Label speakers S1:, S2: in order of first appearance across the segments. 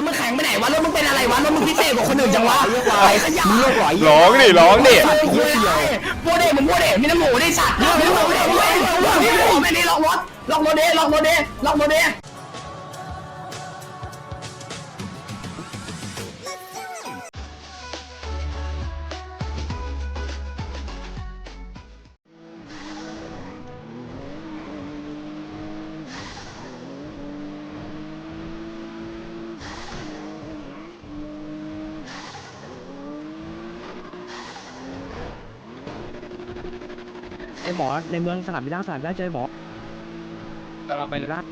S1: ถมึงแข็งไปไหนวะรถมึงเป็นอะไรวะรถมึงพิเศษกว่าคนอื่นจังวะไอ้ขยะ
S2: มึงโลกหรอ
S3: ร้องดิร้องดิ
S1: พูดเลยพูดเด็มึงพูดเด็มีน้ำหมูได้สัตว์มีน้ำหมูได้ด้วยนี่ผมไม่ได้ล็อกรถล็อกรถเด้ล็อกรถเด้ล็อกรถเด้
S2: อหมอในเมืองสนามบินล่างสนามบินล่างเจอหมอ
S4: เราไปเลย
S2: ล่าง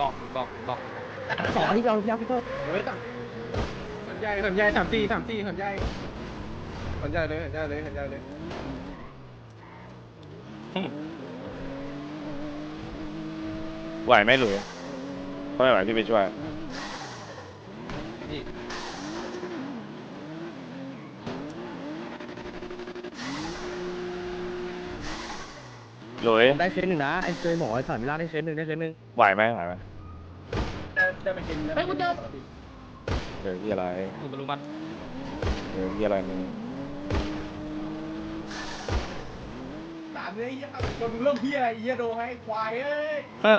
S4: บอกบอกบอก
S2: สองที่เราพี่ยักษ์พี่โทษ
S5: เฮ้ยสัญญาสัญญาสามตีสามตีสัญญาสัญญาเลยสัญญาเลยสัญญาเลย
S3: ไหวไหมหลุยถ้าไม่ไหวพี่ไปช่วย หลุย
S2: ได้เคสหนึ่งนะไอเจอหมอสนามบินล่างได้เคสหนึ่งได้เคสหนึ่ง
S3: ไหวไหมไหวไหม
S5: จะไปกิน
S2: ไอ้กูเจอ
S3: เดี๋ยวพี่อะไร
S4: มึงบรรลุมัน
S3: เดี๋ยวพี่อะไรมึง
S5: สามเลยยี่จนเริ่มเฮียเฮียโดให้ควายเอ้ย
S3: เฮ้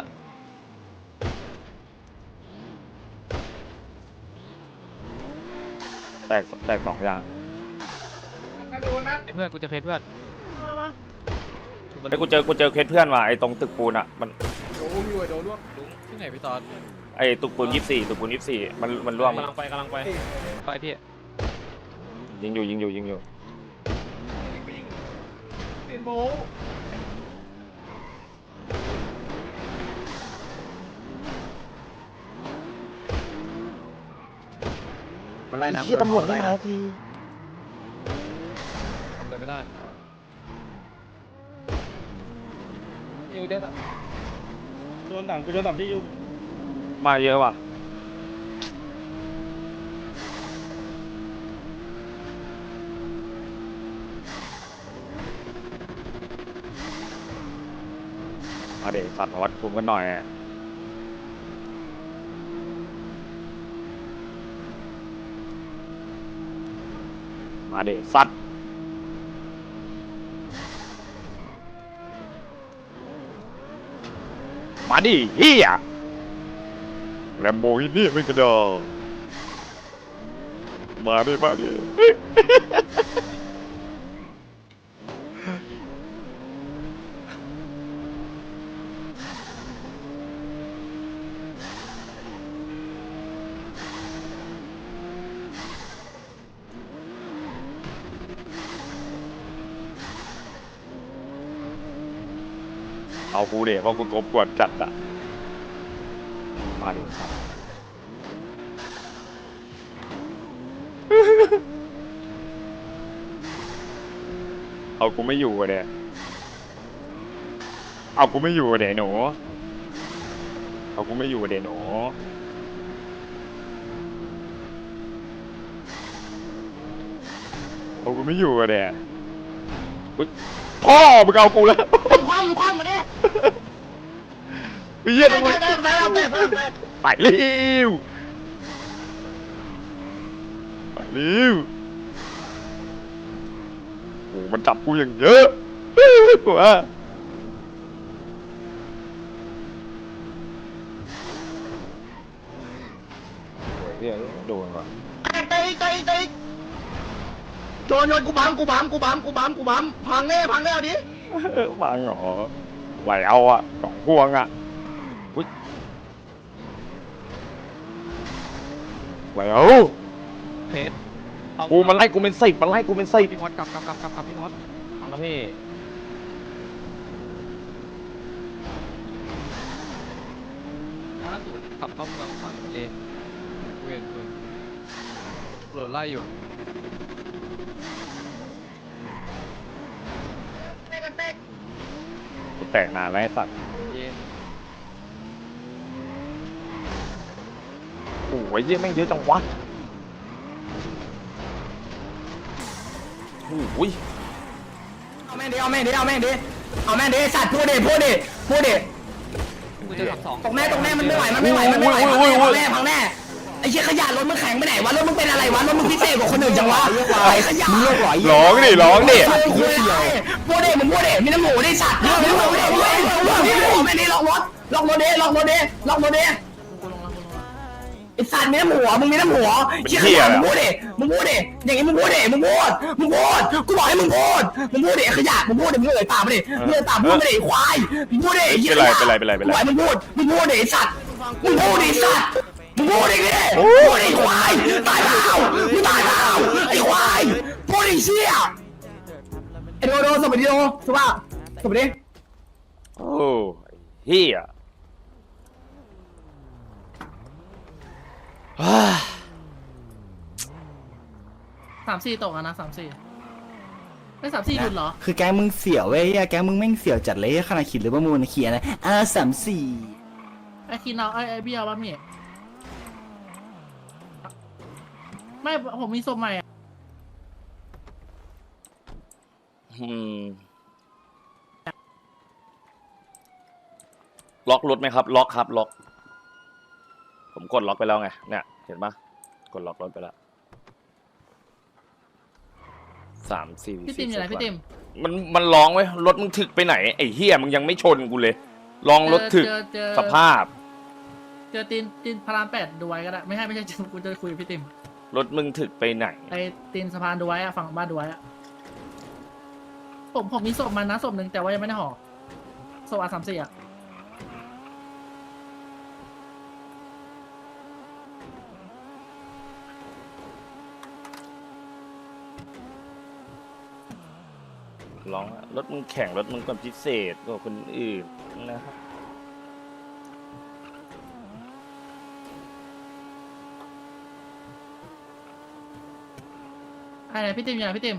S3: แตกแตกสองอย่าง
S5: กระโดดนะ
S4: เพื่อนกูจะเคสเพื่อน
S3: ไอ้ยกูเจอกูเจอเคสเพื่อนว่ะไอ้ตรงตึกปูนอะมัน
S5: โดนอยู่โดนร่วง
S4: ลุงที่ไหนพี่ตอน
S3: ไอ้ตึกปูนยี่สี่ตึกปูนยี่สี่มันมันร่วง
S4: กำลังไปกำลังไปไปพี่
S3: ยิงอยู่ยิงอยู่ยิงอยู่
S5: ติดโบ
S2: มันไล่นะ
S3: ที่ตำรวจไม่มาที
S4: ทำอะไรไม่ได้
S5: ยู่เด็ดโดนต่างกูโดนต่างที่อยู่
S3: มาเยอะว่ะมาเด็กสัตว์วัดคุมกันหน่อยมาเด็กสัตว์ มาดิเฮียแลมโบกินี่ไม่กระดอมาดิมาดิ เอากูเดี๋ยวเพราะกูกบกวนจัดอะมาดิครับเอากูไม่อยู่อะเดี๋ยเอากูไม่อยู่อะเดี๋ยหนูเอากูไม่อยู่อะเดี๋ยหนูเอากูไม่อยู่อะเดี๋ยอุ๊ยพ่อมึงเอากูแล้ว
S1: คว่ำคว่ำมาดิ
S3: เฮียทำไม
S1: ได้ได้ได้ได้
S3: ไปเร็วไปเร็วโอ้มันจับกูอย่างเยอะกูว่าโอ้ยเฮียโดนว่ะ
S1: ตีตีตีโยนโยนกูบัมกูบัมกูบัมกูบัมกูบัมพังแน่พังแน่ดิ
S3: ฟังเหรอไหวเอาอะสองพวงอะอุ๊ยไหวเอา
S4: เพชรเอา
S3: กูมันไล่กูเป็นสิบมันไล่กูเป็นสิบ
S4: พี่มอสกลับกลับกลับกลับกลับพี่มอส
S2: ฟังนะพี่
S4: ขับเข้าเมืองฝั่งเอเวียนเวียนตำรวจไล่อยู่
S3: กู แตกนานแล้วไอ้สัตว์
S4: เย็น
S3: โอ้ยเยี่ยแม่งเยอะจังวะโอ้ย
S1: เอาแม่งดิเอาแม่งดิเอาแม่งดิเอาแม่งดิไอ้สัตว์พูดดิพูดดิพูดดิ
S4: กูจะขับสอง
S1: ตกแน่ตกแน่มันไม่ไหวมันไม่ไหวมันไม่ไหวพังแน่พังแน่ไอ้ เชี่ยขยะรถมึงแข็งไปไหนวะรถมึงเป็นอะไรวะรถมึงพิเศษกว่าคนอื่นจังวะไอ้ขยะ
S2: มึงเลิกหรอ
S3: ร้องดิร้องดิ
S1: พูดดิมึงพูดดิมีน้ำหมูดิสัตว์มีน้ำหมูดิมึงไม่หมูไม่นี่ล็อกรถล็อกรถดิล็อกรถดิล็อกรถดิไอ้สัตว์มีน้ำหัวมึงมีน้ำหัวเชี่ยขยะมึงพูดดิมึงพูดดิอย่างงี้มึงพูดดิมึงพูดมึงพูดกูบอกให้มึงพูดมึงพูดดิขยะมึงพูดดิมึงเอ่ยปากมาดิมึงเอ่ยปากพูดมาดิควายมึงพูดดิ
S3: เป็นไรเป็นไรเป็นไรเป็นไร
S1: มึงพูดมึงพูดดิสัตว์มึงพูดดิสัตว์ มึงพูดดิดิพูดดิควายตายเปล่ามึงตายเปล่าไอ้ควายพูดดิเชี่ยไอ้โดโดสวัสดีโดสวัสดีสวัสดี
S3: โอ้เฮียว้า
S6: สามสี่ตกอะนะสามสี่ไม่สามสี่หยุดเหรอ
S2: คือแก๊งมึงเสี่ยวเว้ยแก๊งมึงแม่งเสี่ยวจัดเลยขนาดขีดหรือประมูลเขียนนะอ่าสามสี่
S6: ไอ้คินเอาไอ้ไอ้เบี้ยบ้ามี่ ไม่ผมมีศพใหม่อะ
S3: อืมล็อกรถไหมครับ ล็อกครับ ล็อก ผมกดล็อกไปแล้วไง เนี่ย เห็นปะกดล็อกรถไปแล้วสามสี่
S6: พี่ติมอยู่ไหนพี่ติม
S3: มันมันร้องไว้ยรถมึงถึกไปไหน ไอ้เฮียมึงยังไม่ชนกูเลยลองรถถึก
S6: เจอเจอ
S3: สภาพ
S6: เจอตีนตีนพารามแปดดูไว้ก็ได้ ไม่ใช่ไม่ใช่กูจะคุยกับพี่ติม
S3: รถมึงถึกไปไหน
S6: ไอ้ตีนสะพานดูไว้อะฝั่งบ้านดูไว้อะผมผมมีศพมันนะศพหนึ่งแต่ว่ายังไม่ได้ห่อศพอาสามสี่อะ
S3: ร้องอะรถมึงแข่งรถมึงก็พิเศษกว่าคนอื่นนะครับ
S6: ไอ้ไหนพี่ติมอยู่ไหนพี่ติม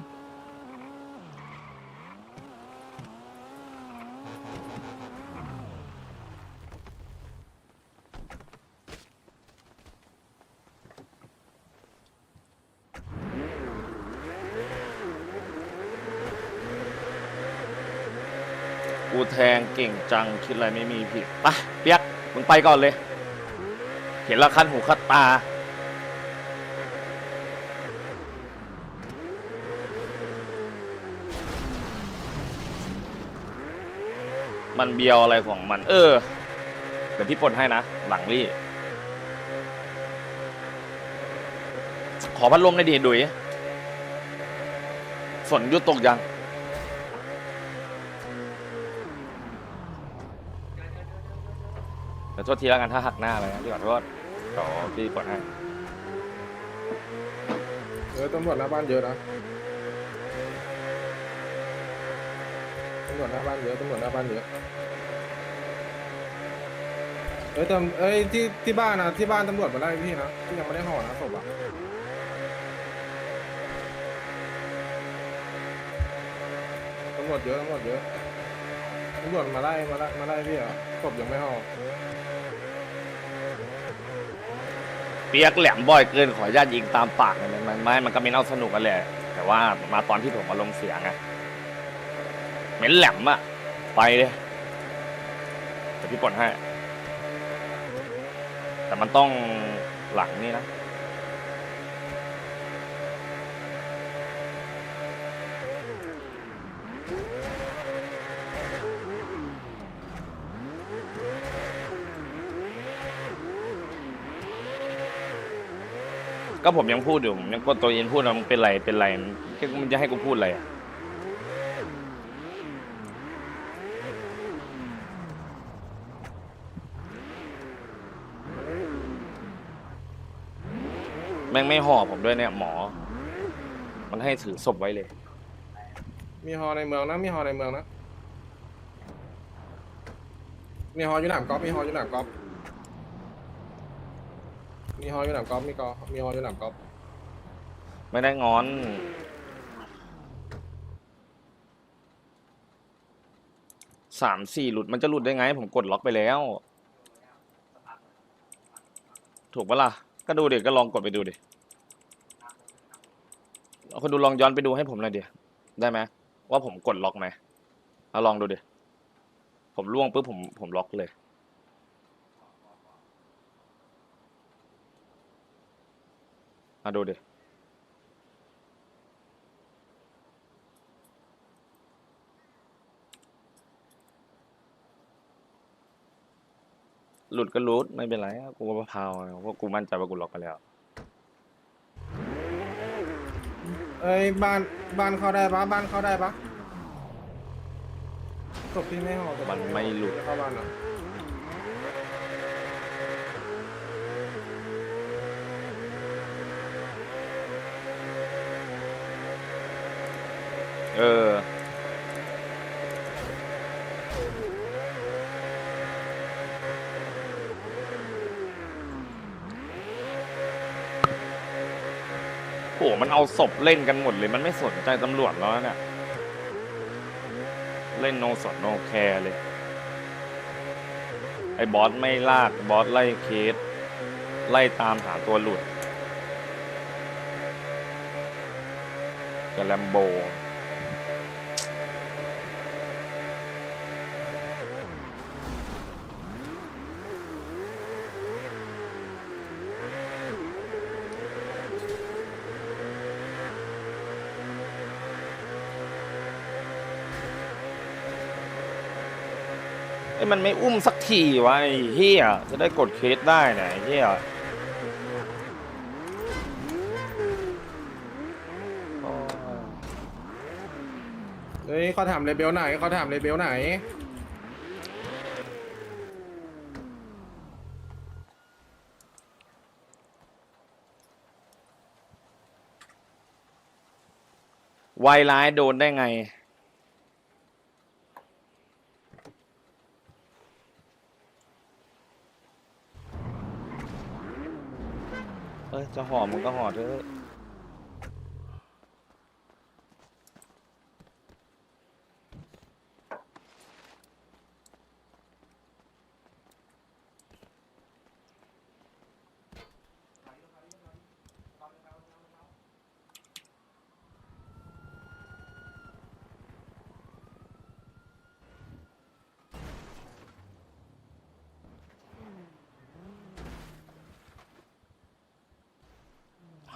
S3: กูแทงเก่งจังคิดอะไรไม่มีผิดไปะเปียกมึงไปก่อนเลย เห็นและคันหูคัดตา มันเบียวอะไรของมัน เออเดี๋ยวพี่ปลดให้นะ หลังรี่ขอพัดลมในอยดีดุยฝนหยุดตกยัง ขอโทษทีแล้วกันถ้าหักหน้าไปนะพี่ขอโทษเดี๋ยวพี่กดให้
S5: เออตำรวจหน้าบ้านเยอะนะำรวจหน้าบ้านเยอะตำรวจหน้าบ้านเยอะเอ้ยแต่เอ้ยที่ที่บ้านนะที่บ้านตำรวจมาไล่พี่นะที่ยังไม่ได้ห่อนะศพอะตำรวจเยอะตำรวจเยอะตำรวจมาไล่มาไล่มาไล่พี่อะศพยังไม่ห่อ
S3: เปียกแหลมบ่อยเกินขออนุญาตยิงตามปากเลยมันไม่มันก็ไม่เอาสนุกกันแหละแต่ว่ามาตอนที่ผมมาลงเสียงอะ เหม็นแหลมอะไปเลยเดี๋ยวพี่ปลดให้ แต่มันต้องหลังนี่นะก็ผมยังพูดอยู่ผมยังกดตัวเย็นพูดว่ามึงเป็นไรเป็นไรมันจะให้กูพูดอะไรอะ แม่งไม่ห่อผมด้วยเนี่ยหมอ มันให้ถือศพไว้เลย
S5: มีฮอในเมืองนะ มีฮอในเมืองนะ มีฮออยู่หนามกอล์ฟมีฮออยู่หนามกอล์ฟมีฮออยู่หนามกอล์ฟมีกอมีฮออยู่หนามกอล์ฟ
S3: ไม่ได้งอน สามสี่หลุดมันจะหลุดได้ไง ผมกดล็อกไปแล้ว ถูกปะล่ะ ก็ดูเด็กก็ลองกดไปดูดิคนดูลองย้อนไปดูให้ผมหน่อยดิได้ไหมว่าผมกดล็อกไหมเอาลองดูดิผมล่วงปุ๊บผมผมล็อกเลย มาดูดิ หลุดก็หลุดไม่เป็นไรกูก็พาวเพราะกูมั่นใจว่ากูล็อกไปแล้ว
S5: เอ้ยบ้านบ้านเข้าได้ปะบ้านเข้าได้ปะศพที่ไม่ห่อศพ
S3: มันไม่หลุด
S5: เข้าบ้านอะ
S3: เออ โหมันเอาศพเล่นกันหมดเลย มันไม่สนใจตำรวจแล้วเนี่ย เล่นโนสดโนแคร์เลย ไอ้บอสไม่ลาก บอสไล่เคส ไล่ตามหาตัวหลุดกับแลมโบ อ้ยมันไม่อุ้มสักทีวะไอ้เฮียจะได้กดเคสได้เนี่ยไอ้เฮียโอ้ย
S5: เฮ้ยเขาถามเลเบลไหนเขาถามเลเบลไหน
S3: วายร้ายโดนได้ไง เอ้ย จะห่อมึงก็ห่อเถอะ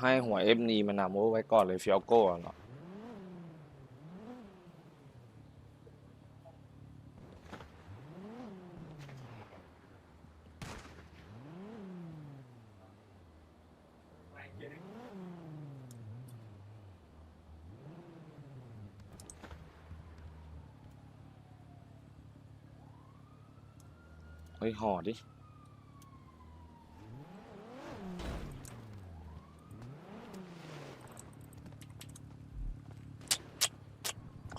S3: ให้หัวเอฟนีมันนำโอ้ไว้ก่อนเลยฟิอโก้เนาะเฮ้ยห่อดิ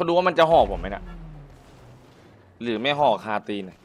S3: าดูว่ามันจะห่อผมไหมเนะี่ยหรือไม่ห่อคาตีนเนี่ย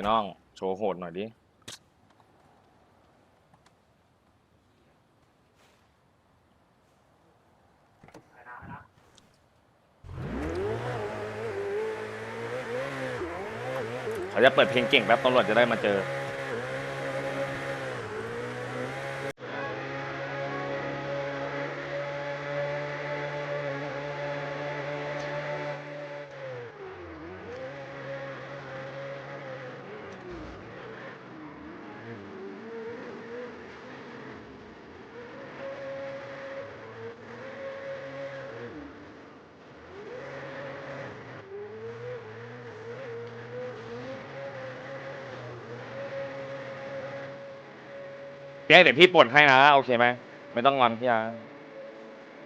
S5: ย
S3: น้อง โชว์โหดหน่อยดิ เขาจะเปิดเพลงเก่งแป๊บตำรวจจะได้มาเจอ พี่ให้เดี๋ยวพี่ปวดให้นะโอเคไหมไม่ต้องงอนพี่อา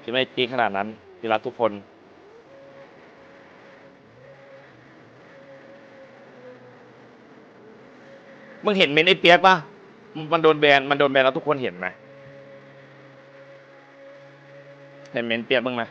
S3: พี่ไม่จีดขนาดนั้นพี่รักทุกคน มึงเห็นเมนไอ้เปียกปะมันโดนแบนมันโดนแบนแล้วทุกคนเห็นไหมเห็นเมนเปียกบ้างไหม